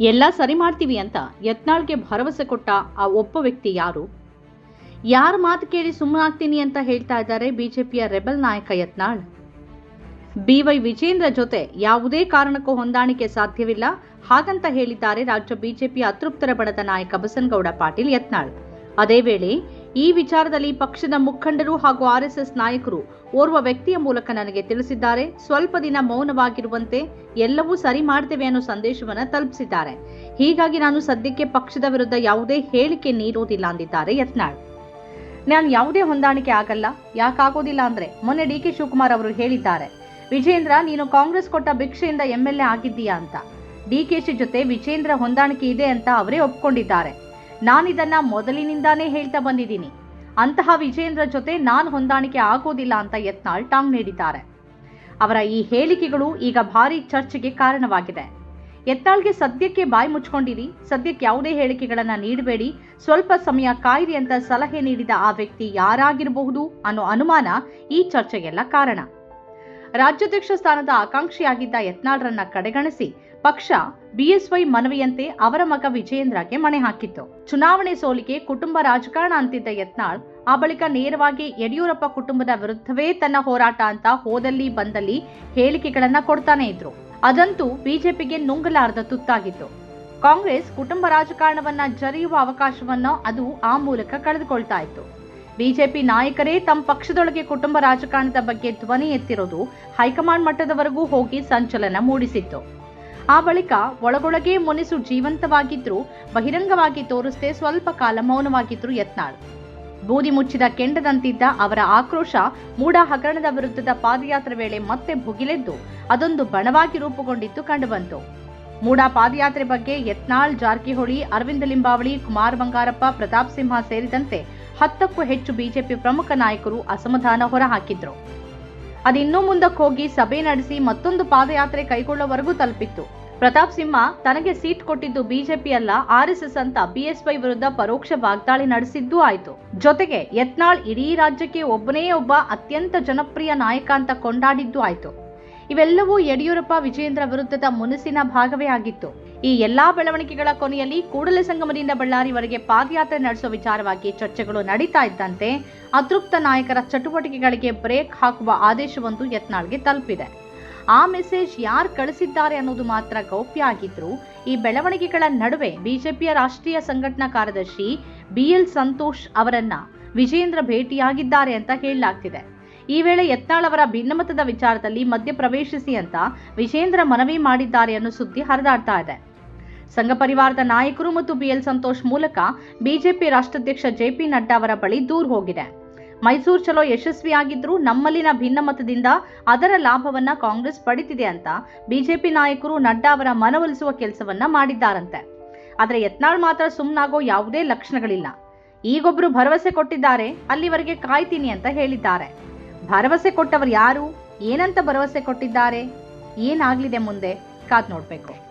ಎಲ್ಲ ಸರಿ ಮಾಡ್ತೀವಿ ಅಂತ ಯತ್ನಾಳ್ಗೆ ಭರವಸೆ ಕೊಟ್ಟ ಆ ಒಬ್ಬ ವ್ಯಕ್ತಿ ಯಾರು? ಯಾರ ಮಾತು ಕೇಳಿ ಸುಮ್ಮನಾಗ್ತೀನಿ ಅಂತ ಹೇಳ್ತಾ ಇದ್ದಾರೆ ಬಿಜೆಪಿಯ ರೆಬಲ್ ನಾಯಕ ಯತ್ನಾಳ್. ಬಿವೈ ವಿಜೇಂದ್ರ ಜೊತೆ ಯಾವುದೇ ಕಾರಣಕ್ಕೂ ಹೊಂದಾಣಿಕೆ ಸಾಧ್ಯವಿಲ್ಲ ಹಾಗಂತ ಹೇಳಿದ್ದಾರೆ ರಾಜ್ಯ ಬಿಜೆಪಿ ಅತೃಪ್ತರ ಬಣದ ನಾಯಕ ಬಸನಗೌಡ ಪಾಟೀಲ್ ಯತ್ನಾಳ್. ಅದೇ ವೇಳೆ ಈ ವಿಚಾರದಲ್ಲಿ ಪಕ್ಷದ ಮುಖಂಡರು ಹಾಗೂ ಆರ್ಎಸ್ಎಸ್ ನಾಯಕರು ಓರ್ವ ವ್ಯಕ್ತಿಯ ಮೂಲಕ ನನಗೆ ತಿಳಿಸಿದ್ದಾರೆ. ಸ್ವಲ್ಪ ದಿನ ಮೌನವಾಗಿರುವಂತೆ ಎಲ್ಲವೂ ಸರಿ ಮಾಡ್ತೇವೆ ಅನ್ನೋ ಸಂದೇಶವನ್ನು ತಲುಪಿಸಿದ್ದಾರೆ. ಹೀಗಾಗಿ ನಾನು ಸದ್ಯಕ್ಕೆ ಪಕ್ಷದ ವಿರುದ್ಧ ಯಾವುದೇ ಹೇಳಿಕೆ ನೀಡುವುದಿಲ್ಲ ಅಂದಿದ್ದಾರೆ ಯತ್ನಾಳ್. ನಾನು ಯಾವುದೇ ಹೊಂದಾಣಿಕೆ ಆಗಲ್ಲ. ಯಾಕಾಗೋದಿಲ್ಲ ಅಂದ್ರೆ ಮೊನ್ನೆ ಡಿ ಕೆ ಶಿವಕುಮಾರ್ ಅವರು ಹೇಳಿದ್ದಾರೆ. ವಿಜೇಂದ್ರ, ನೀನು ಕಾಂಗ್ರೆಸ್ ಕೊಟ್ಟ ಭಿಕ್ಷೆಯಿಂದ ಎಂ ಎಲ್ ಎ ಆಗಿದ್ದೀಯಾ ಅಂತ. ಡಿಕೆಶಿ ಜೊತೆ ವಿಜೇಂದ್ರ ಹೊಂದಾಣಿಕೆ ಇದೆ ಅಂತ ಅವರೇ ಒಪ್ಕೊಂಡಿದ್ದಾರೆ. ನಾನಿದನ್ನ ಮೊದಲಿನಿಂದಾನೇ ಹೇಳ್ತಾ ಬಂದಿದ್ದೀನಿ. ಅಂತಹ ವಿಜೇಂದ್ರ ಜೊತೆ ನಾನು ಹೊಂದಾಣಿಕೆ ಆಗೋದಿಲ್ಲ ಅಂತ ಯತ್ನಾಳ್ ಟಾಂಗ್ ನೀಡಿದ್ದಾರೆ. ಅವರ ಈ ಹೇಳಿಕೆಗಳು ಈಗ ಭಾರಿ ಚರ್ಚೆಗೆ ಕಾರಣವಾಗಿದೆ. ಯತ್ನಾಳ್ಗೆ ಸದ್ಯಕ್ಕೆ ಬಾಯಿ ಮುಚ್ಕೊಂಡಿರಿ, ಸದ್ಯಕ್ಕೆ ಯಾವುದೇ ಹೇಳಿಕೆಗಳನ್ನು ನೀಡಬೇಡಿ, ಸ್ವಲ್ಪ ಸಮಯ ಕಾಯಿರಿ ಅಂತ ಸಲಹೆ ನೀಡಿದ ಆ ವ್ಯಕ್ತಿ ಯಾರಾಗಿರಬಹುದು ಅನ್ನೋ ಅನುಮಾನ ಈ ಚರ್ಚೆಗೆಲ್ಲ ಕಾರಣ. ರಾಜ್ಯಾಧ್ಯಕ್ಷ ಸ್ಥಾನದ ಆಕಾಂಕ್ಷಿಯಾಗಿದ್ದ ಯತ್ನಾಳ್ರನ್ನ ಕಡೆಗಣಿಸಿ ಪಕ್ಷ ಬಿಎಸ್ವೈ ಮನವಿಯಂತೆ ಅವರ ಮಗ ವಿಜಯೇಂದ್ರಗೆ ಮಣೆ ಹಾಕಿತ್ತು. ಚುನಾವಣೆ ಸೋಲಿಗೆ ಕುಟುಂಬ ರಾಜಕಾರಣ ಅಂತಿದ್ದ ಯತ್ನಾಳ್, ಆ ಬಳಿಕ ನೇರವಾಗಿ ಯಡಿಯೂರಪ್ಪ ಕುಟುಂಬದ ವಿರುದ್ಧವೇ ತನ್ನ ಹೋರಾಟ ಅಂತ ಹೋದಲ್ಲಿ ಬಂದಲ್ಲಿ ಹೇಳಿಕೆಗಳನ್ನ ಕೊಡ್ತಾನೆ ಇದ್ರು. ಅದಂತೂ ಬಿಜೆಪಿಗೆ ನುಂಗಲಾರದ ತುತ್ತಾಗಿತ್ತು. ಕಾಂಗ್ರೆಸ್ ಕುಟುಂಬ ರಾಜಕಾರಣವನ್ನ ಜರಿಯುವ ಅವಕಾಶವನ್ನ ಅದು ಆ ಮೂಲಕ ಕಳೆದುಕೊಳ್ತಾ ಇತ್ತು. ಬಿಜೆಪಿ ನಾಯಕರೇ ತಮ್ಮ ಪಕ್ಷದೊಳಗೆ ಕುಟುಂಬ ರಾಜಕಾರಣದ ಬಗ್ಗೆ ಧ್ವನಿ ಎತ್ತಿರೋದು ಹೈಕಮಾಂಡ್ ಮಟ್ಟದವರೆಗೂ ಹೋಗಿ ಸಂಚಲನ ಮೂಡಿಸಿತ್ತು. ಆ ಬಳಿಕ ಒಳಗೊಳಗೆ ಮುನಿಸು ಜೀವಂತವಾಗಿದ್ರು, ಬಹಿರಂಗವಾಗಿ ತೋರಿಸದೆ ಸ್ವಲ್ಪ ಕಾಲ ಮೌನವಾಗಿದ್ರು ಯತ್ನಾಳ್. ಬೂದಿ ಮುಚ್ಚಿದ ಕೆಂಡದಂತಿದ್ದ ಅವರ ಆಕ್ರೋಶ ಮೂಡ ಹಗರಣದ ವಿರುದ್ಧದ ಪಾದಯಾತ್ರೆ ವೇಳೆ ಮತ್ತೆ ಭುಗಿಲೆದ್ದು, ಅದೊಂದು ಬಣವಾಗಿ ರೂಪುಗೊಂಡಿದ್ದು ಕಂಡುಬಂತು. ಮೂಡ ಪಾದಯಾತ್ರೆ ಬಗ್ಗೆ ಯತ್ನಾಳ್ ಜಾರಕಿಹೊಳಿ, ಅರವಿಂದ ಲಿಂಬಾವಳಿ, ಕುಮಾರ್ ಬಂಗಾರಪ್ಪ, ಪ್ರತಾಪ್ ಸಿಂಹ ಸೇರಿದಂತೆ ಹತ್ತಕ್ಕೂ ಹೆಚ್ಚು ಬಿಜೆಪಿ ಪ್ರಮುಖ ನಾಯಕರು ಅಸಮಾಧಾನ ಹೊರಹಾಕಿದ್ರು. ಅದಿನ್ನೂ ಮುಂದಕ್ಕೆ ಹೋಗಿ ಸಭೆ ನಡೆಸಿ ಮತ್ತೊಂದು ಪಾದಯಾತ್ರೆ ಕೈಗೊಳ್ಳುವವರೆಗೂ ತಲುಪಿತ್ತು. ಪ್ರತಾಪ್ ಸಿಂಹ ತನಗೆ ಸೀಟ್ ಕೊಟ್ಟಿದ್ದು ಬಿಜೆಪಿ ಅಲ್ಲ ಆರ್ಎಸ್ಎಸ್ ಅಂತ ಬಿಎಸ್ವೈ ವಿರುದ್ಧ ಪರೋಕ್ಷ ವಾಗ್ದಾಳಿ ನಡೆಸಿದ್ದೂ ಆಯಿತು. ಜೊತೆಗೆ ಯತ್ನಾಳ್ ಇಡೀ ರಾಜ್ಯಕ್ಕೆ ಒಬ್ಬನೇ ಒಬ್ಬ ಅತ್ಯಂತ ಜನಪ್ರಿಯ ನಾಯಕ ಅಂತ ಕೊಂಡಾಡಿದ್ದು ಆಯಿತು. ಇವೆಲ್ಲವೂ ಯಡಿಯೂರಪ್ಪ ವಿಜೇಂದ್ರ ವಿರುದ್ಧದ ಮುನಸಿನ ಭಾಗವೇ ಆಗಿತ್ತು. ಈ ಎಲ್ಲಾ ಬೆಳವಣಿಗೆಗಳ ಕೊನೆಯಲ್ಲಿ ಕೂಡಲೇ ಸಂಗಮದಿಂದ ಬಳ್ಳಾರಿವರೆಗೆ ಪಾದಯಾತ್ರೆ ನಡೆಸುವ ವಿಚಾರವಾಗಿ ಚರ್ಚೆಗಳು ನಡೀತಾ ಇದ್ದಂತೆ ಅತೃಪ್ತ ನಾಯಕರ ಚಟುವಟಿಕೆಗಳಿಗೆ ಬ್ರೇಕ್ ಹಾಕುವ ಆದೇಶವೊಂದು ಯತ್ನಾಳ್ಗೆ ತಲುಪಿದೆ. ಆ ಮೆಸೇಜ್ ಯಾರು ಕಳಿಸಿದ್ದಾರೆ ಅನ್ನೋದು ಮಾತ್ರ ಗೌಪ್ಯ ಆಗಿದ್ರು ಈ ಬೆಳವಣಿಗೆಗಳ ನಡುವೆ ಬಿಜೆಪಿಯ ರಾಷ್ಟ್ರೀಯ ಸಂಘಟನಾ ಕಾರ್ಯದರ್ಶಿ ಬಿ ಎಲ್ ಸಂತೋಷ್ ಅವರನ್ನ ವಿಜೇಂದ್ರ ಭೇಟಿಯಾಗಿದ್ದಾರೆ ಅಂತ ಹೇಳಲಾಗ್ತಿದೆ. ಈ ವೇಳೆ ಯತ್ನಾಳ್ ಅವರ ಭಿನ್ನಮತದ ವಿಚಾರದಲ್ಲಿ ಮಧ್ಯಪ್ರವೇಶಿಸಿ ಅಂತ ವಿಜೇಂದ್ರ ಮನವಿ ಮಾಡಿದ್ದಾರೆ ಅನ್ನೋ ಸುದ್ದಿ ಹರಿದಾಡ್ತಾ ಇದೆ. ಸಂಘ ಪರಿವಾರದ ನಾಯಕರು ಮತ್ತು ಬಿಎಲ್ ಸಂತೋಷ್ ಮೂಲಕ ಬಿಜೆಪಿ ರಾಷ್ಟ್ರಾಧ್ಯಕ್ಷ ಜೆಪಿ ನಡ್ಡಾ ಅವರ ಬಳಿ ದೂರು ಹೋಗಿದೆ. ಮೈಸೂರು ಚಲೋ ಯಶಸ್ವಿಯಾಗಿದ್ರೂ ನಮ್ಮಲ್ಲಿನ ಭಿನ್ನಮತದಿಂದ ಅದರ ಲಾಭವನ್ನ ಕಾಂಗ್ರೆಸ್ ಪಡಿತಿದೆ ಅಂತ ಬಿಜೆಪಿ ನಾಯಕರು ನಡ್ಡಾ ಅವರ ಮನವೊಲಿಸುವ ಕೆಲಸವನ್ನ ಮಾಡಿದ್ದಾರಂತೆ. ಆದರೆ ಯತ್ನಾಳ್ ಮಾತ್ರ ಸುಮ್ಮನಾಗೋ ಯಾವುದೇ ಲಕ್ಷಣಗಳಿಲ್ಲ. ಈಗೊಬ್ರು ಭರವಸೆ ಕೊಟ್ಟಿದ್ದಾರೆ, ಅಲ್ಲಿವರೆಗೆ ಕಾಯ್ತೀನಿ ಅಂತ ಹೇಳಿದ್ದಾರೆ. ಭರವಸೆ ಕೊಟ್ಟವರು ಯಾರು? ಏನಂತ ಭರವಸೆ ಕೊಟ್ಟಿದ್ದಾರೆ? ಏನಾಗ್ಲಿದೆ ಮುಂದೆ? ಕಾದ್ ನೋಡ್ಬೇಕು.